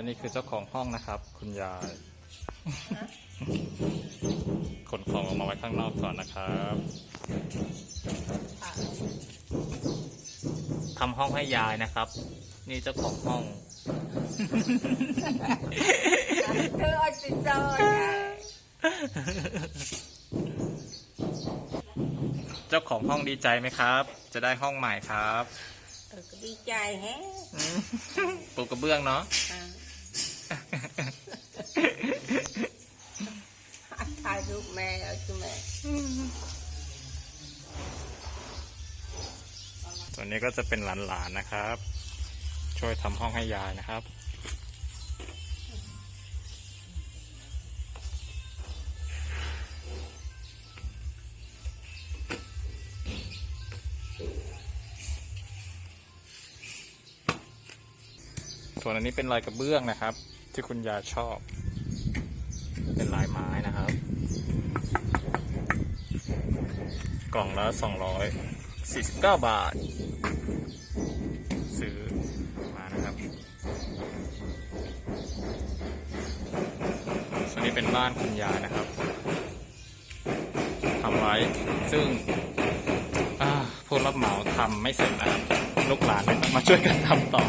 และนี่คือเจ้าของห้องนะครับ คุณยายขนของออกมาไว้ข้างนอกก่อนนะครับทำห้องให้ยายนะครับ นี่เจ้าของห้อง เธอเอาติดจอยเจ้าของห้องดีใจไหมครับ จะได้ห้องใหม่ครับ เออก็ดีใจแฮะ ปูกระเบื้องเนาะ ถ่ายรูปแม่เอาจุแม่ส่วนนี้ก็จะเป็นหลานๆนะครับ ช่วยทำห้องให้ยายนะครับส่วนอันนี้เป็นลายกระเบื้องนะครับ ที่คุณยาชอบ เป็นลายไม้นะครับ กล่องละสองร้อยสี่สิบเก้าบาท ซื้อมานะครับส่วนนี้เป็นบ้านคุณยายนะครับทำไว้ซึ่งอ่าผู้รับเหมาทำไม่เสร็จนะครับลูกหลานเลยต้องมาช่วยกันทำต่อ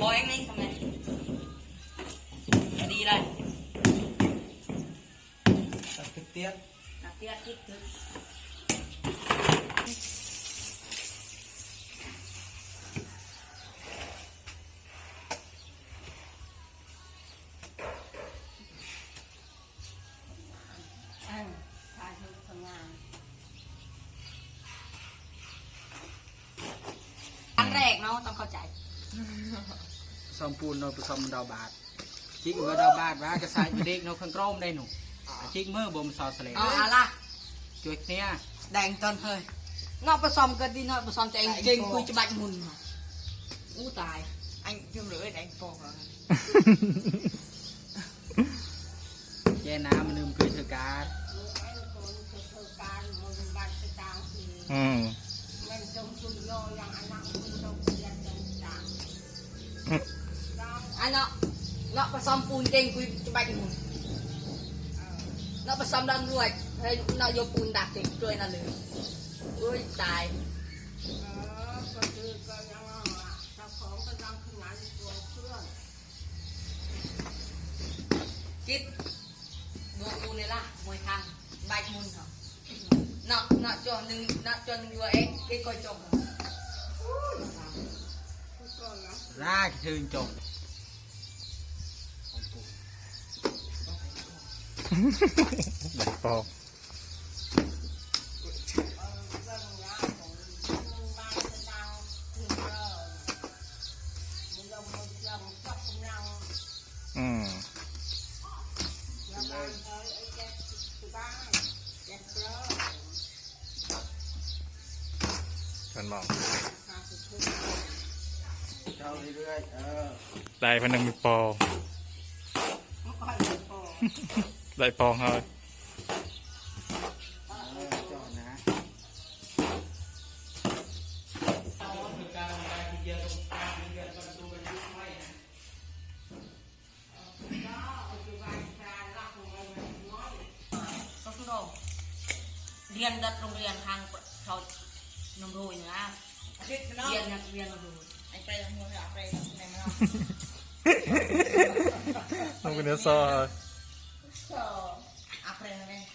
พอเองนี่ทำไงดีเลยตัดเตี้ยหนักเตี้ยคิดถึงอันแรกเนาะต้องเข้าใจ ซอมปูนเราผสมดาวบาทจิกว่าดาวบาทว่ากระสายเด็กเราข้างกรมได้หนูจิกมือบ่มซอสเลเอาอะล่ะจุดเนี้ยแดงตอนเฮ้ยนอกผสมกันดีนอกผสมใจเองเก่งคุยจะบัดมุนมาอู้ตาย anh chung lưỡi đánh bò rồi แย่น้ำมันารอืมอันเนาะผสมปูนเก่งคุยจะบัดมุนเนอกผสมดันรวยให้เนอกโยปูนดักเก่งช่วยนั่นเลยอุ้ยตายคิดดูปูนเลยล่ะมวยทางใบมุนเหรอเนาะเนาะจนหนึ่งเนาะจนหนึ่งยัวเองเก่งก็จบเหรอราก ใบปอกอืมกันมองเจ้าเรื่อยๆเออได้พนังมีปอ ได้ปองเฮ้ยจอดนะก็คือเราเรียนดัดโรงเรียนทางเขานมรูอย่างนะ Biết nó เรียนนักเรียนนมรู Anh bay làm mua thì anh bay này mà ต้องเป็นเนื้อซอ Áp đây só a?